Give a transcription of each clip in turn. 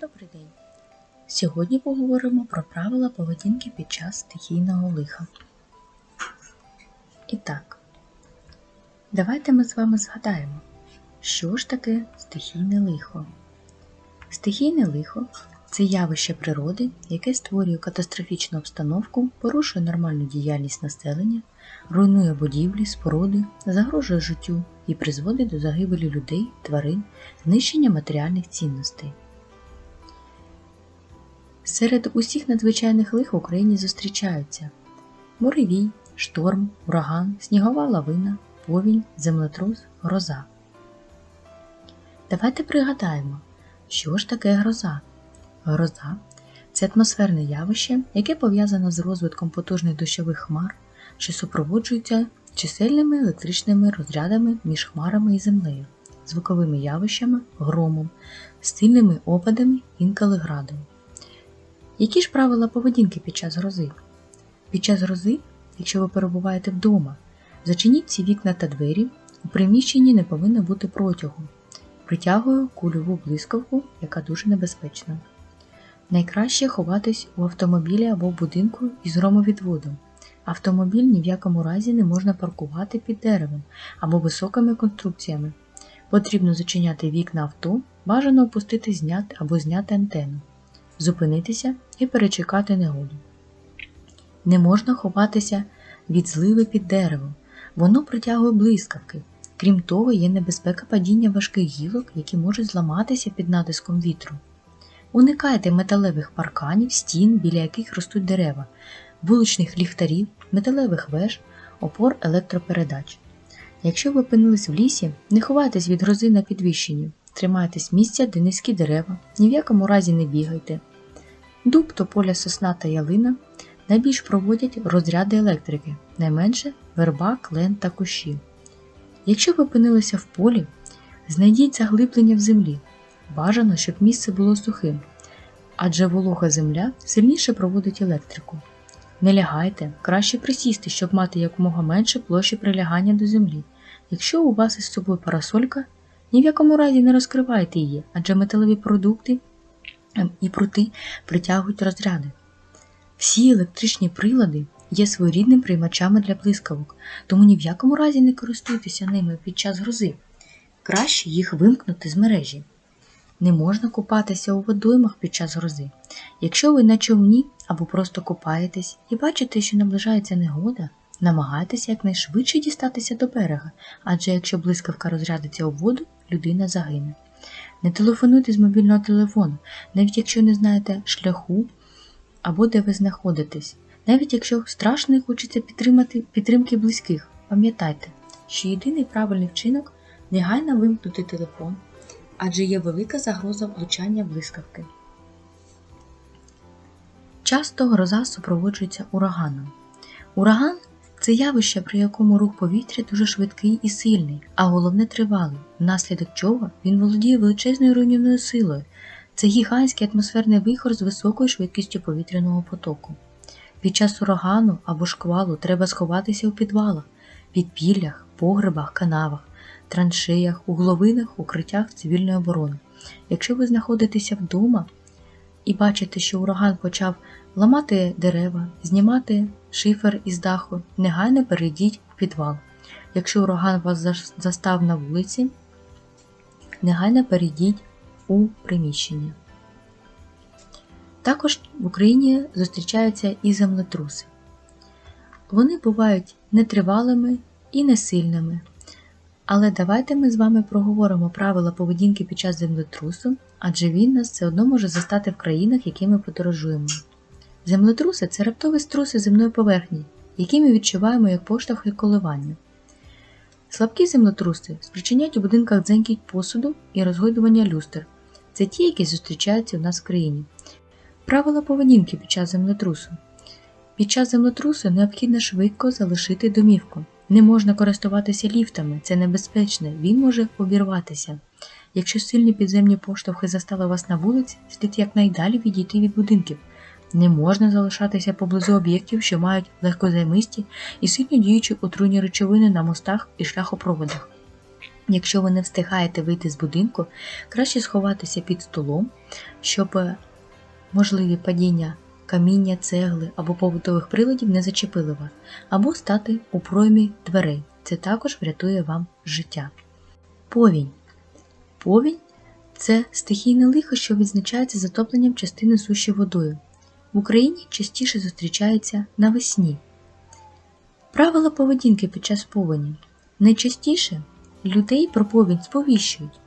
Добрий день! Сьогодні поговоримо про правила поведінки під час стихійного лиха. І так, давайте ми з вами згадаємо, що ж таке стихійне лихо. Стихійне лихо це явище природи, яке створює катастрофічну обстановку, порушує нормальну діяльність населення, руйнує будівлі, споруди, загрожує життю і призводить до загибелі людей, тварин, знищення матеріальних цінностей. Серед усіх надзвичайних лих в Україні зустрічаються буревій, шторм, ураган, снігова лавина, повінь, землетрус, гроза. Давайте пригадаємо, що ж таке гроза. Гроза це атмосферне явище, яке пов'язано з розвитком потужних дощових хмар, що супроводжуються чисельними електричними розрядами між хмарами і землею, звуковими явищами, громом, сильними опадами, інколи градом. Які ж правила поведінки під час грози? Під час грози, якщо ви перебуваєте вдома, зачиніть ці вікна та двері, у приміщенні не повинно бути протягу. Притягую кульову блискавку, яка дуже небезпечна. Найкраще ховатись у автомобілі або будинку із громовідводом. Автомобіль ні в якому разі не можна паркувати під деревом або високими конструкціями. Потрібно зачиняти вікна авто, бажано опустити зняти або зняти антенну зупинитися і перечекати негоду. Не можна ховатися від зливи під деревом, воно притягує блискавки. Крім того, є небезпека падіння важких гілок, які можуть зламатися під натиском вітру. Уникайте металевих парканів, стін, біля яких ростуть дерева, вуличних ліхтарів, металевих веж, опор електропередач. Якщо ви опинились в лісі, не ховайтесь від грози на підвищенні, Тримайтесь місця, де низькі дерева, ні в якому разі не бігайте. Дуб, тополя, сосна та ялина найбільш проводять розряди електрики, найменше верба, клен та кущі. Якщо ви опинилися в полі, знайдіть заглиблення в землі. Бажано, щоб місце було сухим, адже волога земля сильніше проводить електрику. Не лягайте, краще присісти, щоб мати якомога менше площі прилягання до землі. Якщо у вас із собою парасолька, ні в якому разі не розкривайте її, адже металеві продукти ем, і прути притягують розряди. Всі електричні прилади є своєрідними приймачами для блискавок, тому ні в якому разі не користуйтеся ними під час грози. Краще їх вимкнути з мережі. Не можна купатися у водоймах під час грози. Якщо ви на човні або просто купаєтесь і бачите, що наближається негода, намагайтеся якнайшвидше дістатися до берега, адже якщо блискавка розрядиться у воду, людина загине. Не телефонуйте з мобільного телефону, навіть якщо не знаєте шляху або де ви знаходитесь. Навіть якщо страшно і хочеться підтримати підтримки близьких, пам'ятайте, що єдиний правильний вчинок негайно вимкнути телефон, адже є велика загроза влучання блискавки. Часто гроза супроводжується ураганом. Ураган це явище, при якому рух повітря дуже швидкий і сильний, а головне тривалий, внаслідок чого він володіє величезною руйнівною силою. Це гігантський атмосферний вихор з високою швидкістю повітряного потоку. Під час урагану або шквалу треба сховатися у підвалах, підпіллях, погребах, канавах, траншеях, угловинах, укриттях цивільної оборони. Якщо ви знаходитеся вдома і бачите, що ураган почав ламати дерева, знімати шифер із даху, негайно перейдіть в підвал. Якщо ураган вас застав на вулиці, негайно перейдіть у приміщення. Також в Україні зустрічаються і землетруси. Вони бувають нетривалими і несильними. Але давайте ми з вами проговоримо правила поведінки під час землетрусу, адже він нас все одно може застати в країнах, які ми подорожуємо. Землетруси це раптові струси земної поверхні, які ми відчуваємо як поштовх і коливання. Слабкі землетруси спричиняють у будинках дзенькіть посуду і розгойдування люстр. Це ті, які зустрічаються в нас в країні. Правила поведінки під час землетрусу. Під час землетрусу необхідно швидко залишити домівку. Не можна користуватися ліфтами, це небезпечно, він може обірватися. Якщо сильні підземні поштовхи застали вас на вулиці, слід якнайдалі відійти від будинків. Не можна залишатися поблизу об'єктів, що мають легкозаймисті і сильно діючі отруйні речовини на мостах і шляхопроводах. Якщо ви не встигаєте вийти з будинку, краще сховатися під столом, щоб е, можливі падіння каміння, цегли або побутових приладів не зачепили вас, або стати у проймі дверей. Це також врятує вам життя. Повінь. Повінь це стихійне лихо, що відзначається затопленням частини суші водою. В Україні частіше зустрічається навесні. Правила поведінки під час повені. Найчастіше людей про повінь сповіщують.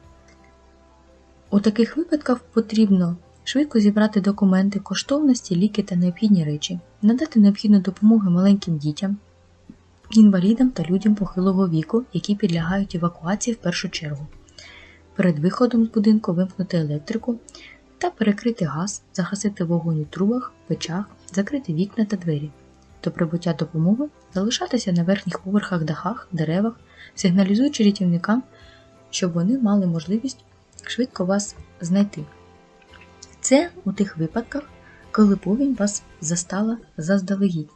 У таких випадках потрібно швидко зібрати документи, коштовності, ліки та необхідні речі, надати необхідну допомогу маленьким дітям, інвалідам та людям похилого віку, які підлягають евакуації в першу чергу. Перед виходом з будинку вимкнути електрику та перекрити газ, загасити вогонь у трубах, печах, закрити вікна та двері. До прибуття допомоги залишатися на верхніх поверхах дахах, деревах, сигналізуючи рятівникам, щоб вони мали можливість швидко вас знайти. Це у тих випадках, коли повінь вас застала заздалегідь.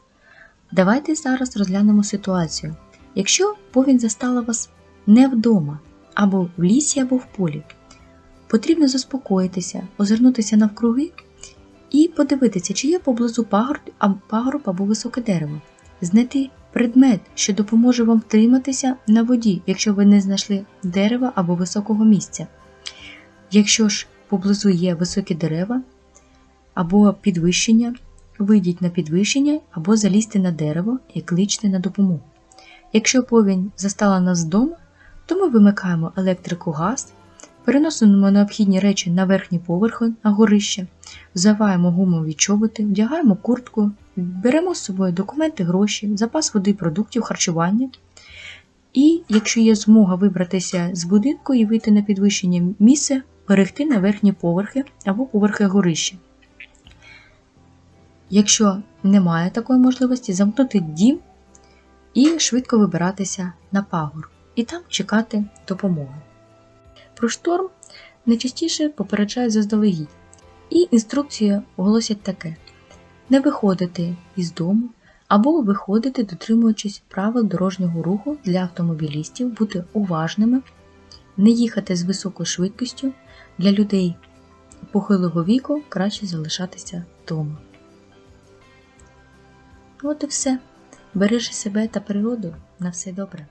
Давайте зараз розглянемо ситуацію. Якщо повінь застала вас не вдома, або в лісі, або в полі, потрібно заспокоїтися, озирнутися навкруги і подивитися, чи є поблизу пагорб, або високе дерево, знайти предмет, що допоможе вам втриматися на воді, якщо ви не знайшли дерева або високого місця. Якщо ж поблизу є високі дерева або підвищення, вийдіть на підвищення або залізьте на дерево і кличте на допомогу. Якщо повінь застала нас вдома, то ми вимикаємо електрику газ, переносимо необхідні речі на верхні поверхи на горище, взиваємо гумові чоботи, вдягаємо куртку, беремо з собою документи, гроші, запас води, продуктів, харчування. І якщо є змога вибратися з будинку і вийти на підвищення місце, перейти на верхні поверхи або поверхи горища. Якщо немає такої можливості, замкнути дім і швидко вибиратися на пагор і там чекати допомоги. Про шторм найчастіше попереджають заздалегідь, і інструкції оголосять таке: не виходити із дому або виходити, дотримуючись правил дорожнього руху для автомобілістів, бути уважними, не їхати з високою швидкістю для людей похилого віку краще залишатися вдома. От і все. Бережи себе та природу. На все добре.